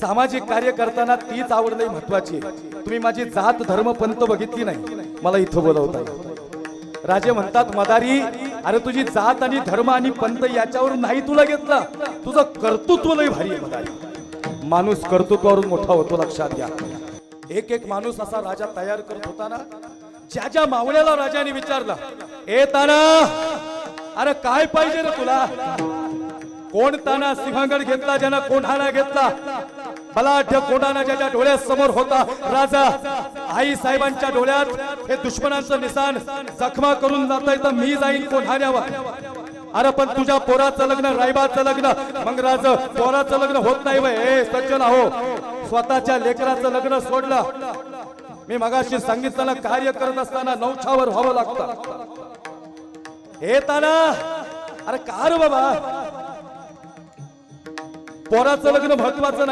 सामाजिक कार्य करताना तीच आवड लई महत्वाची तुम्ही माझी जात धर्म पंत बघितली नाही. मला इथं बोलवता राजे म्हणतात मदारी अरे तुझी जात आणि धर्म आणि पंत याच्यावर नाही तुला घेतला. तुझं कर्तृत्व लई भारी आहे मदारी. माणूस कर्तृत्वावरून मोठा होतो लक्षात घ्या. एक एक माणूस असा राजा तयार करत होता ना ज्या ज्या मावळ्याला राजाने विचारला ए ताना अरे काय पाहिजे रे तुला? कोण ताना सिंहगड घेतला ज्यानं कोंढाणा घेतला? बलाढ्य कोंढाणा ज्याच्या डोळ्यासमोर होता राजा आई साहेबांच्या डोळ्यात हे दुश्मनांचं निशान जखमा करून जाता तर मी जाईन कोंढाण्यावर. अरे पण तुझ्या पोराचं लग्न रायबाचं लग्न मग राज पोराचं लग्न होत नाही वय. सज्जन हो स्वतःच्या लेकराचं लग्न सोडलं. मी मगाशी सांगितलं कार्य करत असताना नौछावर व्हावं लागतं. हे ताना अरे का रे बाबा. पोराचं लग्न महत्वाचं नाही.